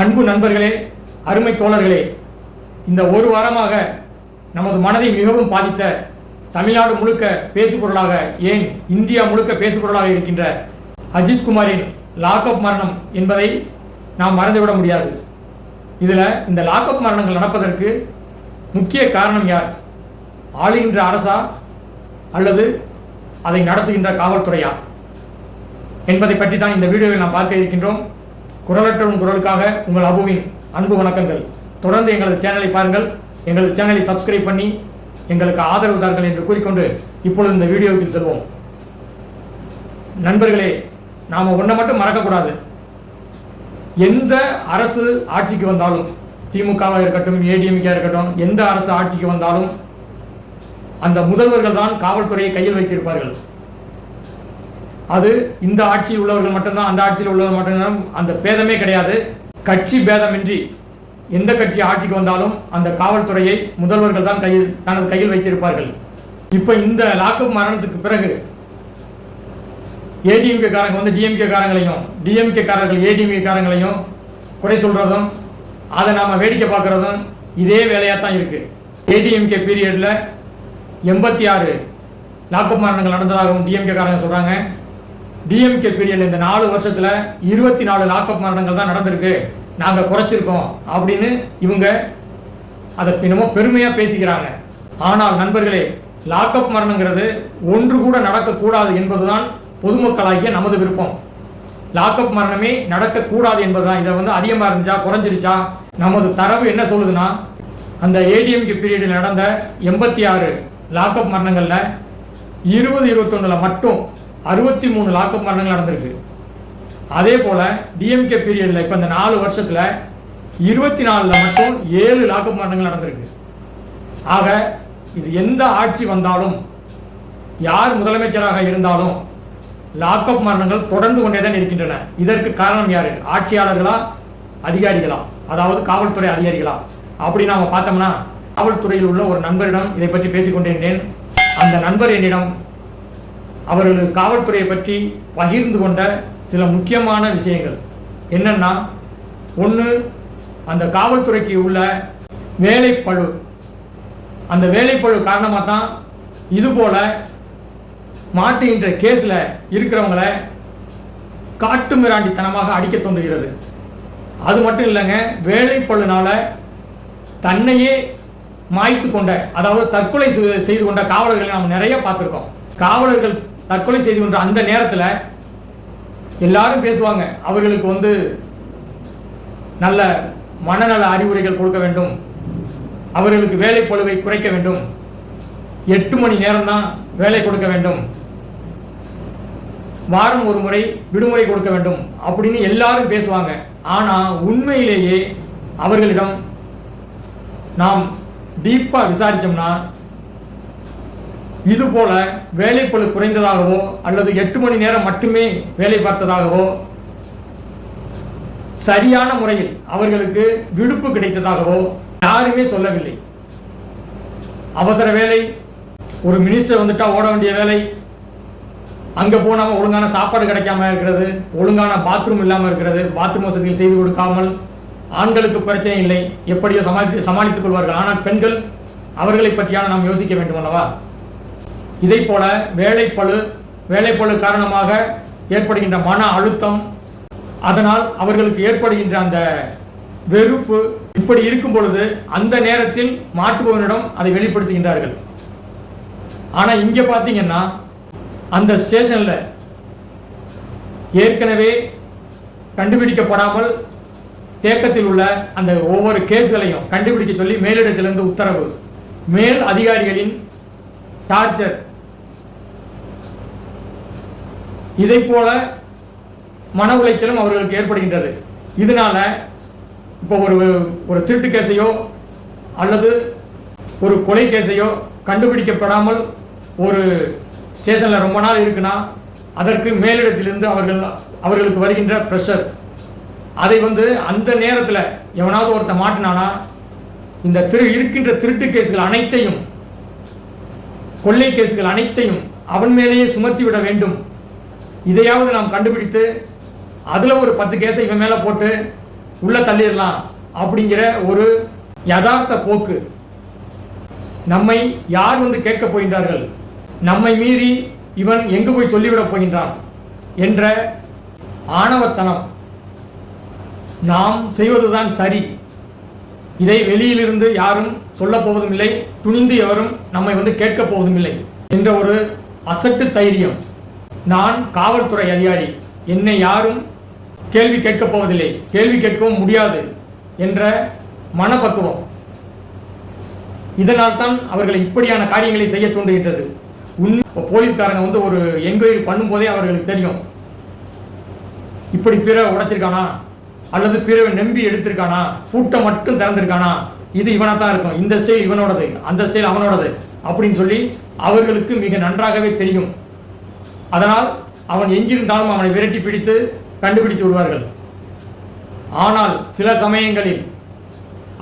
அன்பு நண்பர்களே அருமை தோழர்களே இந்த ஒரு வாரமாக நமது மனதை மிகவும் பாதித்த தமிழ்நாடு முழுக்க பேசுபொருளாக ஏன் இந்தியா முழுக்க பேசுபொருளாக இருக்கின்ற அஜித் குமாரின் லாக்அப் மரணம் என்பதை நாம் மறந்துவிட முடியாது. இதில் இந்த லாக்அப் மரணங்கள் நடப்பதற்கு முக்கிய காரணம் யார்? ஆளுகின்ற அரசா அல்லது அதை நடத்துகின்ற காவல்துறையா? என்பதை பற்றி தான் இந்த வீடியோவில் நாம் பார்க்க இருக்கின்றோம். குரலற்றவன் குரலுக்காக உங்கள் அபுவின் அன்பு வணக்கங்கள். தொடர்ந்து எங்களது சேனலை பாருங்கள். எங்களது சேனலை சப்ஸ்கிரைப் பண்ணி எங்களுக்கு ஆதரவு தார்கள் என்று கூறிக்கொண்டு இப்பொழுது இந்த வீடியோவுக்கு செல்வோம். நண்பர்களே நாம் ஒன்றை மட்டும் மறக்கக்கூடாது. எந்த அரசு ஆட்சிக்கு வந்தாலும் திமுகவாக இருக்கட்டும் ஏடிஎம்கே இருக்கட்டும் எந்த அரசு ஆட்சிக்கு வந்தாலும் அந்த முதல்வர்கள் தான் காவல்துறையை கையில் வைத்திருப்பார்கள். அது இந்த ஆட்சியில் உள்ளவர்கள் மட்டும்தான் அந்த ஆட்சியில் உள்ளவர்கள் மட்டும்தான் அந்த பேதமே கிடையாது. கட்சி பேதமின்றி எந்த கட்சி ஆட்சிக்கு வந்தாலும் அந்த காவல்துறையை முதல்வர்கள் தான் கையில் தனது கையில் வைத்திருப்பார்கள். இப்போ இந்த லாக்அப் மரணத்துக்கு பிறகு ஏடிஎம்கே காரங்க வந்து டிஎம்கே காரங்களையும் டிஎம்கே காரர்கள் ஏடிஎம்கே காரங்களையும் குறை சொல்றதும் அதை நாம வேடிக்கை பார்க்கறதும் இதே வேலையாக தான் இருக்கு. ஏடிஎம்கே பீரியடில் எண்பத்தி ஆறு லாக்அப் மரணங்கள் நடந்ததாகவும் டிஎம்கே காரங்க சொல்றாங்க. டிஎம்கே பீரியட்ல இந்த நாலு வருஷத்துல இருபத்தி நாலு லாக்அப் மரணங்கள் தான் நடந்திருக்கு. நாங்க குறைச்சிருக்கோம் அப்படின்னு இவங்க அதை என்னமோ பெருமையா பேசிக்கிறாங்க. ஆனால் நண்பர்களே லாக்அப் மரணங்கிறது ஒன்று கூட நடக்கக்கூடாது என்பதுதான் பொதுமக்களாகிய நமது விருப்பம். லாக்அப் மரணமே நடக்கக்கூடாது என்பதுதான். இதை வந்து அதிகமாக இருந்துச்சா குறைஞ்சிருச்சா? நமது தரவு என்ன சொல்லுதுன்னா அந்த ஏடிஎம்கே பீரியடில் நடந்த எண்பத்தி ஆறு லாக்அப் மரணங்களில் இருபது இருபத்தொன்னில் மட்டும் அறுபத்தி மூணு லாக்அப் மரணங்கள் நடந்திருக்கு. அதே போல் டிஎம்கே பீரியடில் இப்போ இந்த நாலு வருஷத்தில் இருபத்தி நாலில் மட்டும் ஏழு லாக்அப் மரணங்கள் நடந்திருக்கு. ஆக இது எந்த ஆட்சி வந்தாலும் யார் முதலமைச்சராக இருந்தாலும் லாக்அப் மரணங்கள் தொடர்ந்து கொண்டே தான் இருக்கின்றன. இதற்கு காரணம் யார்? ஆட்சியாளர்களா? அதிகாரிகளா? அதாவது காவல்துறை அதிகாரிகளா? அப்படி நாம் பார்த்தோம்னா காவல்துறையில் உள்ள ஒரு நண்பரிடம் இதை பற்றி பேசிக்கொண்டிருந்தேன். அந்த நண்பர் என்னிடம் அவர்கள் காவல்துறையை பற்றி பகிர்ந்து கொண்ட சில முக்கியமான விஷயங்கள். என்னென்னா ஒன்று அந்த காவல்துறைக்கு உள்ள வேலைப்பழு அந்த வேலைப்பழு காரணமாக தான் இதுபோல் மாட்டுகின்ற கேஸில் இருக்கிறவங்கள காட்டு மிராண்டித்தனமாக அடிக்க தோன்றுகிறது. அது மட்டும் இல்லைங்க வேலைப்பழுனால் தன்னையே மாய்த்து கொண்ட அதாவது தற்கொலை செய்து கொண்ட காவலர்களை நாம் நிறைய பார்த்துருக்கோம். காவலர்கள் தற்கொலை செய்து கொண்ட அந்த நேரத்தில் எல்லாரும் பேசுவாங்க. அவர்களுக்கு வந்து நல்ல மனநல அறிவுரைகள் கொடுக்க வேண்டும். அவர்களுக்கு வேலை பளுவை குறைக்க வேண்டும். எட்டு மணி நேரம் தான் வேலை கொடுக்க வேண்டும். வாரம் ஒரு முறை விடுமுறை கொடுக்க வேண்டும் அப்படின்னு எல்லாரும் பேசுவாங்க. ஆனால் உண்மையிலேயே அவர்களிடம் நாம் டீப்பாக விசாரித்தோம்னா இது போல வேலைப்பளு குறைந்ததாகவோ அல்லது எட்டு மணி நேரம் மட்டுமே வேலை பார்த்ததாகவோ சரியான முறையில் அவர்களுக்கு விடுப்பு கிடைத்ததாகவோ யாருமே சொல்லவில்லை. அவசர வேலை ஒரு மினிஸ்டர் வந்துட்டா ஓட வேண்டிய வேலை அங்க போனாம ஒழுங்கான சாப்பாடு கிடைக்காம இருக்கிறது ஒழுங்கான பாத்ரூம் இல்லாம இருக்கிறது பாத்ரூம் வசதிகள் செய்து கொடுக்காமல் ஆண்களுக்கு பிரச்சனை இல்லை எப்படியோ சமாளித்து சமாளித்துக் கொள்வார்கள். ஆனால் பெண்கள் அவர்களை பற்றியான நாம் யோசிக்க வேண்டும் அல்லவா? இதை போல வேலைப்பழு வேலைப்பளு காரணமாக ஏற்படுகின்ற மன அழுத்தம் அதனால் அவர்களுக்கு ஏற்படுகின்ற அந்த வெறுப்பு இப்படி இருக்கும் பொழுது அந்த நேரத்தில் மாற்றுபவனிடம் அதை வெளிப்படுத்துகின்றார்கள். ஆனால் இங்கே பார்த்தீங்கன்னா அந்த ஸ்டேஷனில் ஏற்கனவே கண்டுபிடிக்கப்படாமல் தேக்கத்தில் உள்ள அந்த ஒவ்வொரு கேஸ்களையும் கண்டுபிடிக்க சொல்லி மேலிடத்திலிருந்து உத்தரவு. மேல் அதிகாரிகளின் டார்ச்சர் இதை போல மன உளைச்சலும் அவர்களுக்கு ஏற்படுகின்றது. இதனால இப்போ ஒரு ஒரு திருட்டு கேஸையோ அல்லது ஒரு கொலை கேஸையோ கண்டுபிடிக்கப்படாமல் ஒரு ஸ்டேஷனில் ரொம்ப நாள் இருக்குன்னா அதற்கு மேலிடத்திலிருந்து அவர்கள் அவர்களுக்கு வருகின்ற ப்ரெஷர். அதை வந்து அந்த நேரத்தில் எவனாவது ஒருத்த மாட்டினானா இந்த திரு இருக்கின்ற திருட்டு கேஸுகள் அனைத்தையும் கொள்ளை கேஸுகள் அனைத்தையும் அவன் மேலேயே சுமத்தி விட வேண்டும். இதையாவது நாம் கண்டுபிடித்து அதில் ஒரு பத்து கேஸை இவன் மேலே போட்டு உள்ளே தள்ளிடலாம் அப்படிங்கிற ஒரு யதார்த்த போக்கு. நம்மை யார் வந்து கேட்க போகின்றார்கள்? நம்மை மீறி இவன் எங்கு போய் சொல்லிவிடப் போகின்றான் என்ற ஆணவத்தனம் நாம் செய்வதுதான் சரி. இதை வெளியிலிருந்து யாரும் சொல்லப் போவதும் இல்லை துணிந்து எவரும் நம்மை வந்து கேட்கப் போவதும் இல்லை என்ற ஒரு அசட்டு தைரியம். நான் காவல்துறை அதிகாரி. என்னை யாரும் கேள்வி கேட்கப் போவதில்லை. கேள்வி கேட்கவும் முடியாது என்ற மனப்பக்குவம். இதனால் தான் அவர்களை இப்படியான காரியங்களை செய்ய தூண்டுகின்றது. உன் போலீஸ்காரங்க வந்து ஒரு என்கொயரி பண்ணும்போதே அவர்களுக்கு தெரியும். இப்படி பிற உடைச்சிருக்கானா? அல்லது பிறவை நம்பி எடுத்திருக்கானா? பூட்டை மட்டும் திறந்திருக்கானா? இது இவனா தான் இருக்கும். இந்த ஸ்டைல் இவனோடது அந்த ஸ்டைல் அவனோடது அப்படின்னு சொல்லி அவர்களுக்கு மிக நன்றாகவே தெரியும். அதனால் அவன் எங்கிருந்தாலும் அவனை விரட்டி பிடித்து கண்டுபிடித்து விடுவார்கள். ஆனால் சில சமயங்களில்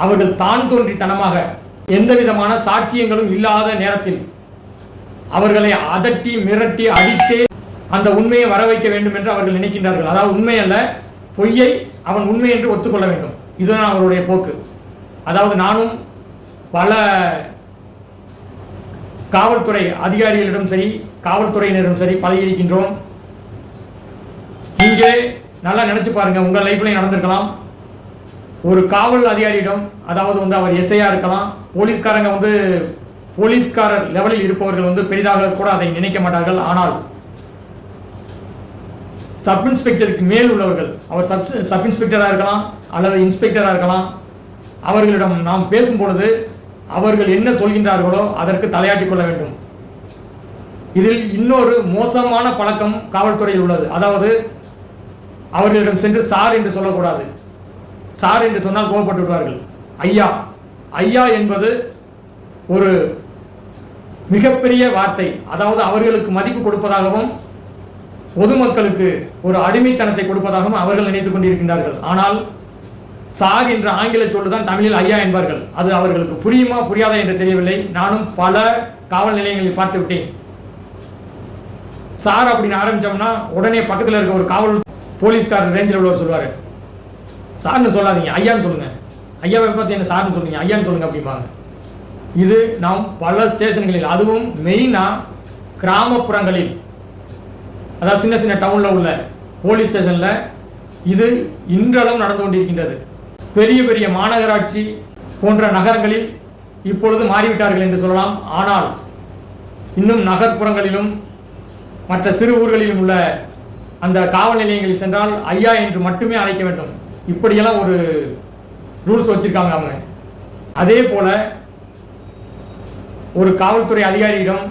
அவர்கள் தான் தோன்றித்தனமாக எந்த விதமான சாட்சியங்களும் இல்லாத நேரத்தில் அவர்களை அதட்டி மிரட்டி அடித்தே அந்த உண்மையை வர வைக்க வேண்டும் என்று அவர்கள் நினைக்கின்றார்கள். அதாவது உண்மை அல்ல பொய்யை அவன் உண்மை என்று ஒத்துக்கொள்ள வேண்டும். இதுதான் அவருடைய போக்கு. அதாவது நானும் பல காவல்துறை அதிகாரிகளிடம் சரி காவல்துறையினரும் சரி பழகியிருக்கின்றோம். நீங்களே நல்லா நினைச்சு பாருங்க உங்கள் லைஃப்லையும் நடந்திருக்கலாம். ஒரு காவல் அதிகாரியிடம் அதாவது வந்து அவர் எஸ்ஐயா இருக்கலாம். போலீஸ்காரங்க வந்து போலீஸ்காரர் லெவலில் இருப்பவர்கள் வந்து பெரிதாக கூட அதை நினைக்க மாட்டார்கள். ஆனால் சப் இன்ஸ்பெக்டருக்கு மேல் உள்ளவர்கள் அவர் சப் சப் இன்ஸ்பெக்டராக இருக்கலாம் அல்லது இன்ஸ்பெக்டராக இருக்கலாம். அவர்களிடம் நாம் பேசும் பொழுது அவர்கள் என்ன சொல்கின்றார்களோ அதற்கு தலையாட்டிக் கொள்ள வேண்டும். இதில் இன்னொரு மோசமான பழக்கம் காவல்துறையில் உள்ளது. அதாவது அவர்களிடம் சென்று சார் என்று சொல்லக்கூடாது. சார் என்று சொன்னால் கோபப்பட்டு விடுவார்கள். ஐயா ஐயா என்பது ஒரு மிகப்பெரிய வார்த்தை. அதாவது அவர்களுக்கு மதிப்பு கொடுப்பதாகவும் பொதுமக்களுக்கு ஒரு அடிமைத்தனத்தை கொடுப்பதாகவும் அவர்கள் நினைத்துக் கொண்டிருக்கின்றார்கள். ஆனால் சார் என்ற ஆங்கில சொல்லுதான் தமிழில் ஐயா என்பார்கள். அது அவர்களுக்கு புரியுமா புரியாதா என்று தெரியவில்லை. நானும் பல காவல் நிலையங்களில் பார்த்து விட்டேன். சார் அப்படின்னு ஆரம்பிச்சோம்னா உடனே பக்கத்தில் இருக்க ஒரு காவல் போலீஸ்காரர் ரேஞ்சில் உள்ளவர் சொல்லுவார். சார்னு சொல்லாதீங்க ஐயான்னு சொல்லுங்கள் ஐயாவை பார்த்து என்ன சார்னு சொல்லுங்க ஐயான்னு சொல்லுங்க அப்படிம்பாங்க. இது நாம் பல ஸ்டேஷன்களில் அதுவும் மெயினாக கிராமப்புறங்களில். அதாவது சின்ன சின்ன டவுனில் உள்ள போலீஸ் ஸ்டேஷனில் இது இன்றளவும் நடந்து கொண்டிருக்கின்றது. பெரிய பெரிய மாநகராட்சி போன்ற நகரங்களில் இப்பொழுது மாறிவிட்டார்கள் என்று சொல்லலாம். ஆனால் இன்னும் நகர்ப்புறங்களிலும் மற்ற சிறு ஊர்களிலும் உள்ள அந்த காவல் நிலையங்களில் சென்றால் ஐயா என்று மட்டுமே அழைக்க வேண்டும். இப்படியெல்லாம் ஒரு ரூல்ஸ் வச்சிருக்காங்க அவங்க. அதே போல ஒரு காவல்துறை அதிகாரியிடம்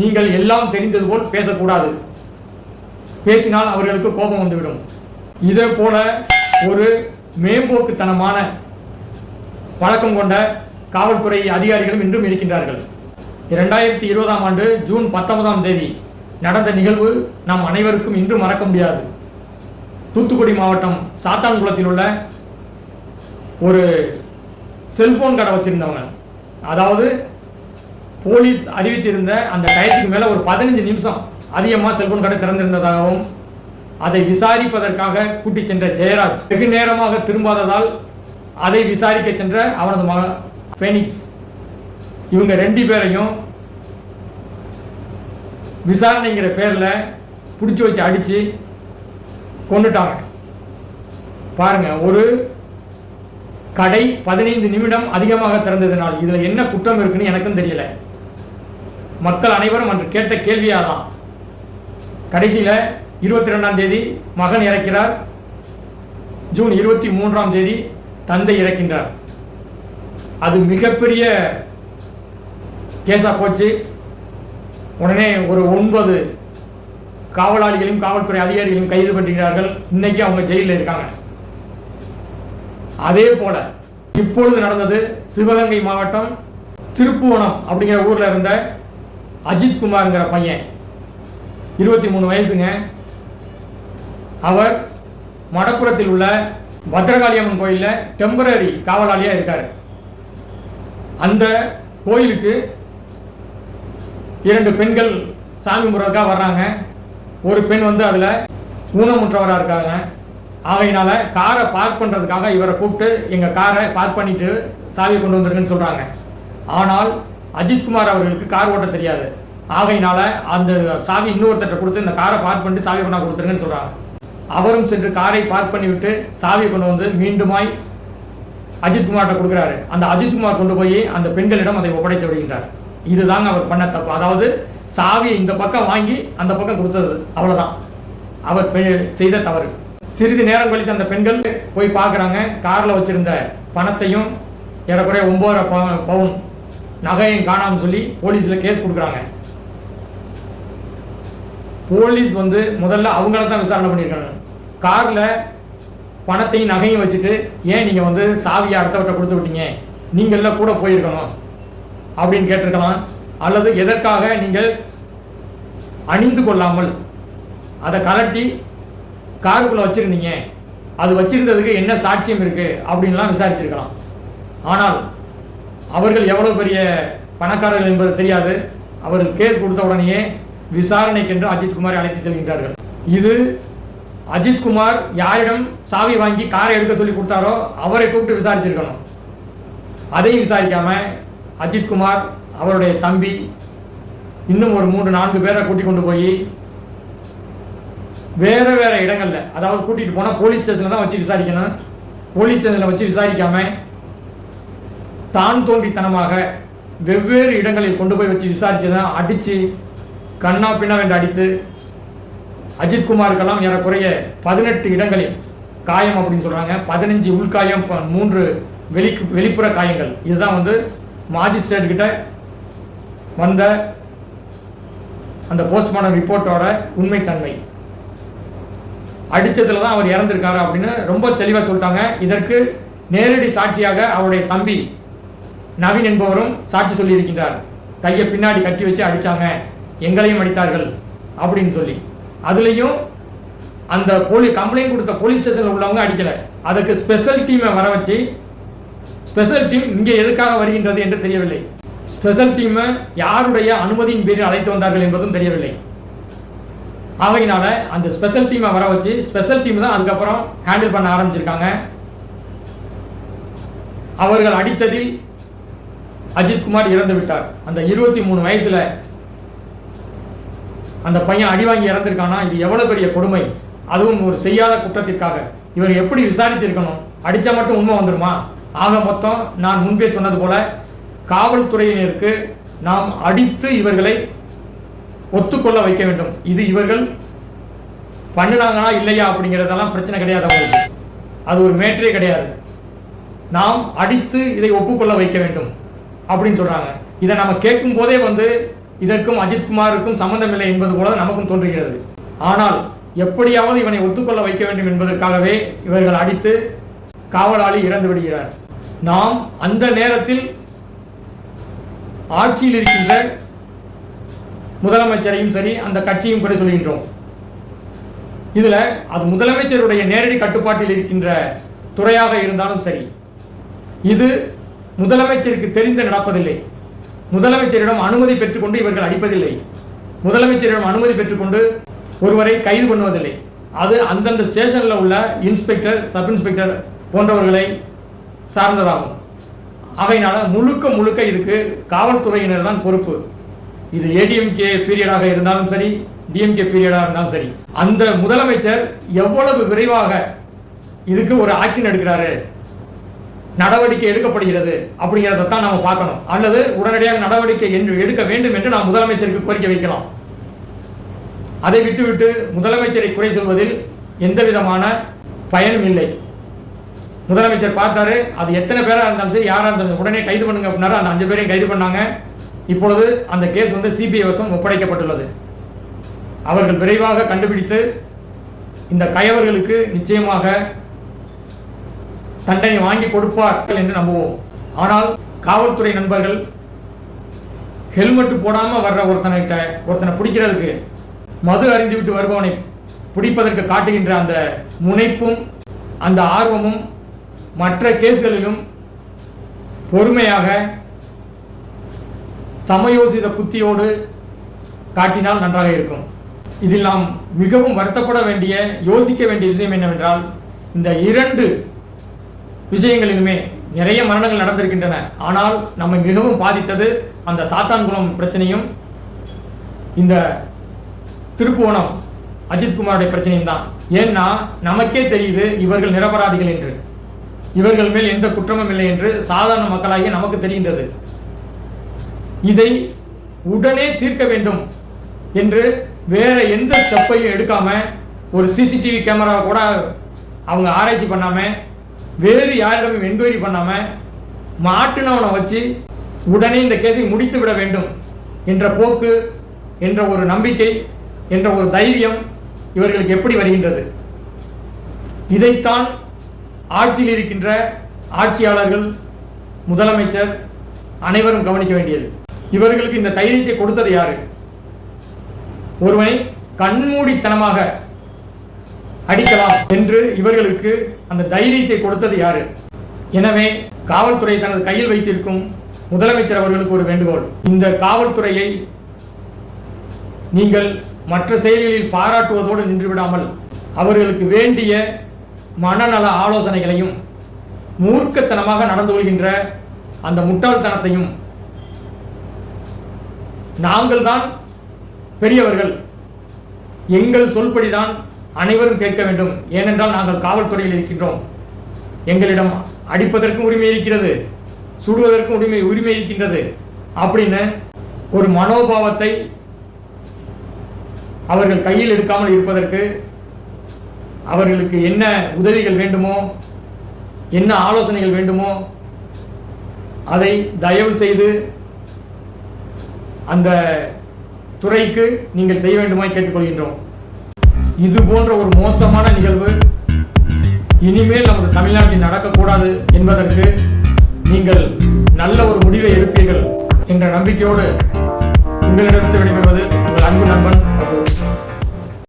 நீங்கள் எல்லாம் தெரிந்தது போல் பேசக்கூடாது. பேசினால் அவர்களுக்கு கோபம் வந்துவிடும். இதே போல ஒரு மேம்போக்குத்தனமான பழக்கம் கொண்ட காவல்துறை அதிகாரிகளும் இன்றும் இருக்கின்றார்கள். இரண்டாயிரத்தி இருபதாம் ஆண்டு ஜூன் பத்தொன்பதாம் தேதி நடந்த நிகழ்வு நாம் அனைவருக்கும் இன்றும் மறக்க முடியாது. தூத்துக்குடி மாவட்டம் சாத்தான்குளத்தில் உள்ள ஒரு செல்போன் கடை வச்சிருந்தவங்க. அதாவது போலீஸ் அறிவித்திருந்த அந்த டயத்துக்கு மேலே ஒரு பதினஞ்சு நிமிஷம் அதிகமாக செல்போன் கடை திறந்திருந்ததாகவும் அதை விசாரிப்பதற்காக கூட்டிச் சென்ற ஜெயராஜ் வெகு நேரமாக திரும்பாததால் அதை விசாரிக்க சென்ற அவனது மக ஃபெனிக்ஸ் இவங்க ரெண்டு பேரையும் விசாரணைங்கிற பேரில் பிடிச்சி வச்சு அடித்து கொண்டுட்டாங்க பாருங்க ஒரு கடை பதினைந்து நிமிடம் அதிகமாக திறந்ததினால் இதில் என்ன குற்றம் இருக்குன்னு எனக்கும் தெரியல. மக்கள் அனைவரும் அன்று கேட்ட கேள்வியாக தான் கடைசியில் இருபத்தி ரெண்டாம் தேதி மகன் இறக்கிறார். ஜூன் இருபத்தி மூன்றாம் தேதி தந்தை இறக்கின்றார். அது மிகப்பெரிய கேஸாக போச்சு. உடனே ஒரு ஒன்பது காவலாளிகளையும் காவல்துறை அதிகாரிகளையும் கைது பண்ணுகிறார்கள் இன்னைக்கு அவங்க ஜெயிலில் இருக்காங்க. அதே போல இப்பொழுது நடந்தது சிவகங்கை மாவட்டம் திருப்புவனம் அப்படிங்கிற ஊர்ல இருந்த அஜித் குமார்ங்கிற பையன். இருபத்தி மூணு வயசுங்க. அவர் மடப்புறத்தில் உள்ள பத்ரகாளியம்மன் கோயிலில் டெம்பரரி காவலாளியாக இருக்கார். அந்த கோயிலுக்கு இரண்டு பெண்கள் சாமி முறைக்காக வர்றாங்க. ஒரு பெண் வந்து அதில் ஊனமுற்றவராக இருக்காங்க. ஆகையினால காரை பார்க் பண்ணுறதுக்காக இவரை கூப்பிட்டு எங்கள் காரை பார்க் பண்ணிட்டு சாவியை கொண்டு வந்திருக்குன்னு சொல்கிறாங்க ஆனால் அஜித்குமார் அவர்களுக்கு கார் ஓட்ட தெரியாது. ஆகையினால அந்த சாவி இன்னொருத்தட்ட கொடுத்து இந்த காரை பார்க் பண்ணிட்டு சாவியை கொண்டா கொடுத்துருங்கன்னு சொல்கிறாங்க அவரும் சென்று காரை பார்க் பண்ணிவிட்டு சாவியை கொண்டு வந்து மீண்டுமாய் அஜித்குமார்கிட்ட கொடுக்குறாரு. அந்த அஜித்குமார் கொண்டு போய் அந்த பெண்களிடம் அதை ஒப்படைத்து விடுகின்றார். இதுதாங்க அவர் பண்ண தப்பு. அதாவது சாவியை இந்த பக்கம் வாங்கி அந்த பக்கம் கொடுத்தது. அவ்வளோதான் அவர் பெ- செய்த தவறு. சிறிது நேரம் கழித்து அந்த பெண்கள் போய் பார்க்குறாங்க. காரில் வச்சிருந்த பணத்தையும் ஏறக்குறைய ஒம்போதரை பவுன் நகையும் காணாமல் சொல்லி போலீஸில் கேஸ் கொடுக்குறாங்க. போலீஸ் வந்து முதல்ல அவங்கள தான் விசாரணை பண்ணியிருக்காங்க. காரில் பணத்தையும் நகையும் வச்சுட்டு ஏன் நீங்கள் வந்து சாவியை அடுத்தவட்ட கொடுத்து விட்டீங்க? நீங்கள கூட போயிருக்கணும். அப்படின்னு கேட்டிருக்கலாம். அல்லது எதற்காக நீங்கள் அணிந்து கொள்ளாமல் அதை கலட்டி காருக்குள்ளே வச்சுருந்தீங்க? அது வச்சிருந்ததுக்கு என்ன சாட்சியம் இருக்குது அப்படின்லாம் விசாரிச்சிருக்கலாம். ஆனால் அவர்கள் எவ்வளோ பெரிய பணக்காரர்கள் என்பது தெரியாது. அவர்கள் கேஸ் கொடுத்த உடனேயே விசாரணைக்கென்று அஜித்குமாரை அழைத்து செல்கின்றார்கள். இது அஜித்குமார் யாரிடம் சாவி வாங்கி காரை எடுக்க சொல்லி கொடுத்தாரோ அவரை கூப்பிட்டு விசாரிச்சிருக்கணும். அதையும் விசாரிக்காம அஜித்குமார் அவருடைய தம்பி இன்னும் ஒரு மூன்று நான்கு பேரை கூட்டி கொண்டு போய் வேற வேற இடங்கள்ல அதாவது கூட்டிட்டு போனா போலீஸ் ஸ்டேஷன்ல தான் வச்சு விசாரிக்கணும். போலீஸ் ஸ்டேஷன்ல வச்சு விசாரிக்காம தான் தோன்றித்தனமாக வெவ்வேறு இடங்களில் கொண்டு போய் வச்சு விசாரிச்சுதான் அடிச்சு கண்ணா பின்னவென்று அடித்து அஜித்குமாருக்கெல்லாம் ஏறக்குறைய பதினெட்டு இடங்களில் காயம் அப்படின்னு சொல்கிறாங்க பதினஞ்சு உள்காயம் மூன்று வெளி வெளிப்புற காயங்கள். இதுதான் வந்து மாஜிஸ்ட்ரேட் கிட்ட வந்த அந்த போஸ்ட்மார்டம் ரிப்போர்ட்டோட உண்மைத்தன்மை. அடித்ததில் தான் அவர் இறந்திருக்காரு அப்படின்னு ரொம்ப தெளிவாக சொல்லிட்டாங்க. இதற்கு நேரடி சாட்சியாக அவருடைய தம்பி நவீன் என்பவரும் சாட்சி சொல்லியிருக்கின்றார். கையை பின்னாடி கட்டி வச்சு அடிச்சாங்க. எங்களையும் அடித்தார்கள் அப்படின்னு சொல்லி. அதுலேயும் அந்த போலி கம்ப்ளைண்ட் கொடுத்த போலீஸ் ஸ்டேஷனில் உள்ளவங்க அடிக்கலை. அதுக்கு ஸ்பெஷல் டீமை வர வச்சு ஸ்பெஷல் டீம் இங்கே எதுக்காக வருகின்றது என்று தெரியவில்லை. ஸ்பெஷல் டீமை யாருடைய அனுமதியின் பேரில் அழைத்து வந்தார்கள் என்பதும் தெரியவில்லை. ஆகையினால அந்த ஸ்பெஷல் டீமை வர வச்சு ஸ்பெஷல் டீம் தான் அதுக்கப்புறம் ஹேண்டில் பண்ண ஆரம்பிச்சிருக்காங்க. அவர்கள் அடித்ததில் அஜித்குமார் இறந்து விட்டார். அந்த இருபத்தி மூணு வயசுல அந்த பையன் அடி வாங்கி இறந்துருக்கானா? இது எவ்வளோ பெரிய கொடுமை? அதுவும் ஒரு செய்யாத குற்றத்திற்காக. இவர் எப்படி விசாரிச்சிருக்கணும் அடித்தா மட்டும் உண்மை வந்துடுமா ஆக மொத்தம் நான் முன்பே சொன்னது போல காவல்துறையினருக்கு நாம் அடித்து இவர்களை ஒத்துக்கொள்ள வைக்க வேண்டும். இது இவர்கள் பண்ணினாங்களா இல்லையா அப்படிங்கிறதெல்லாம் பிரச்சனை கிடையாது அவங்களுக்கு. அது ஒரு மேற்றே கிடையாது. நாம் அடித்து இதை ஒப்புக்கொள்ள வைக்க வேண்டும் அப்படின்னு சொல்கிறாங்க இதை நம்ம கேட்கும் போதே வந்து இதற்கும் அஜித்குமாருக்கும் சம்பந்தமில்லை என்பது போல நமக்கும் தோன்றுகிறது. ஆனால் எப்படியாவது இவனை ஒத்துக்கொள்ள வைக்க வேண்டும் என்பதற்காகவே இவர்கள் அடித்து காவலாளி இறந்து விடுகிறார். நாம் அந்த நேரத்தில் ஆட்சியில் இருக்கின்ற முதலமைச்சரையும் சரி அந்த கட்சியும் கூட சொல்கின்றோம். இதுல அது முதலமைச்சருடைய நேரடி கட்டுப்பாட்டில் இருக்கின்ற துறையாக இருந்தாலும் சரி இது முதலமைச்சருக்கு தெரிந்து நடப்பதில்லை. முதலமைச்சரிடம் அனுமதி பெற்றுக்கொண்டு இவர்கள் அடிப்பதில்லை. முதலமைச்சரிடம் அனுமதி பெற்றுக்கொண்டு ஒருவரை கைது பண்ணுவதில்லை. அது அந்தந்த ஸ்டேஷனில் உள்ள இன்ஸ்பெக்டர் சப் இன்ஸ்பெக்டர் போன்றவர்களை சார்ந்ததாகும். ஆகையினால முழுக்க முழுக்க இதுக்கு காவல்துறையினர் தான் பொறுப்பு. இது ஏடிஎம்கே பீரியடாக இருந்தாலும் சரி டிஎம்கே பீரியடாக இருந்தாலும் சரி. அந்த முதலமைச்சர் எவ்வளவு விரைவாக இதுக்கு ஒரு ஆக்ஷன் எடுக்கிறாரு நடவடிக்கை எடுக்கப்படுகிறது அப்படிங்கிறத தான் நாம் பார்க்கணும். அல்லது உடனடியாக நடவடிக்கை என்று எடுக்க வேண்டும் என்று நாம் முதலமைச்சருக்கு கோரிக்கை வைக்கலாம். அதை விட்டுவிட்டு முதலமைச்சரை குறை சொல்வதில் எந்த விதமான பயனும் இல்லை. முதலமைச்சர் பார்த்தாரு அது எத்தனை பேராக இருந்தாலும் சரி யாராக இருந்தாலும் உடனே கைது பண்ணுங்க அப்படின்னாரு. அந்த அஞ்சு பேரையும் கைது பண்ணாங்க. இப்பொழுது அந்த கேஸ் வந்து சிபிஐ வசம் ஒப்படைக்கப்பட்டுள்ளது. அவர்கள் விரைவாக கண்டுபிடித்து இந்த கயவர்களுக்கு நிச்சயமாக தண்டனை வாங்கி கொடுப்பார்கள் என்று நம்புவோம். ஆனால் காவல்துறை நண்பர்கள் ஹெல்மெட் போடாமல் வர்ற ஒருத்தனைகிட்ட ஒருத்தனை பிடிக்கிறதுக்கு மது அறிந்துவிட்டு வருபவனை பிடிப்பதற்கு காட்டுகின்ற அந்த முனைப்பும் அந்த ஆர்வமும் மற்ற கேஸ்களிலும் பொறுமையாக சமயோசித புத்தியோடு காட்டினால் நன்றாக இருக்கும். இதில் நாம் மிகவும் வருத்தப்பட வேண்டிய யோசிக்க வேண்டிய விஷயம் என்னவென்றால் இந்த இரண்டு விஷயங்களிலுமே நிறைய மரணங்கள் நடந்திருக்கின்றன. ஆனால் நம்மை மிகவும் பாதித்தது அந்த சாத்தான்குளம் பிரச்சனையும் இந்த திருப்புவனம் அஜித்குமாருடைய பிரச்சனையும் தான். ஏன்னா நமக்கே தெரியுது இவர்கள் நிரபராதிகள் என்று. இவர்கள் மேல் எந்த குற்றமும் இல்லை என்று சாதாரண மக்களாகிய நமக்கு தெரிகின்றது. இதை உடனே தீர்க்க வேண்டும் என்று வேற எந்த ஸ்டெப்பையும் எடுக்காம ஒரு சிசிடிவி கேமரா கூட அவங்க ஆராய்ச்சி பண்ணாமல் வேறு யாரிடமும் என்கொயரி பண்ணாம மாட்டினவனை வச்சு உடனே இந்த கேஸை முடித்து விட வேண்டும் என்ற போக்கு என்ற ஒரு நம்பிக்கை என்ற ஒரு தைரியம் இவர்களுக்கு எப்படி வருகின்றது? இதைத்தான் ஆட்சியில் இருக்கின்ற ஆட்சியாளர்கள் முதலமைச்சர் அனைவரும் கவனிக்க வேண்டியது. இவர்களுக்கு இந்த தைரியத்தை கொடுத்தது யாரு? ஒருவனை கண்மூடித்தனமாக அடிக்கலாம் என்று இவர்களுக்கு அந்த தைரியத்தை கொடுத்தது யாரு? எனவே காவல்துறை தனது கையில் வைத்திருக்கும் முதலமைச்சர் அவர்களுக்கு ஒரு வேண்டுகோள். இந்த காவல்துறையை நீங்கள் மற்ற செயல்களில் பாராட்டுவதோடு நின்றுவிடாமல் அவர்களுக்கு வேண்டிய மனநல ஆலோசனைகளையும் மூர்க்கத்தனமாக நடந்து கொள்கின்ற அந்த முட்டாள்தனத்தையும் நாங்கள் தான் பெரியவர்கள். எங்கள் சொல்படிதான் அனைவரும் கேட்க வேண்டும். ஏனென்றால் நாங்கள் காவல்துறையில் இருக்கின்றோம். எங்களிடம் அடிப்பதற்கும் உரிமை இருக்கிறது சுடுவதற்கும் உரிமை உரிமை இருக்கின்றது. அப்படின்னு ஒரு மனோபாவத்தை அவர்கள் கையில் எடுக்காமல் இருப்பதற்கு அவர்களுக்கு என்ன உதவிகள் வேண்டுமோ என்ன ஆலோசனைகள் வேண்டுமோ அதை தயவு செய்து அந்த துறைக்கு நீங்கள் செய்ய வேண்டுமாய் கேட்டுக்கொள்கின்றோம். இது போன்ற ஒரு மோசமான நிகழ்வு இனிமேல் நமது தமிழ்நாட்டில் நடக்கக்கூடாது என்பதற்கு நீங்கள் நல்ல ஒரு முடிவை எடுப்பீர்கள் என்ற நம்பிக்கையோடு உங்களிடமிருந்து விடைபெறுவது உங்கள் அன்பு நண்பன்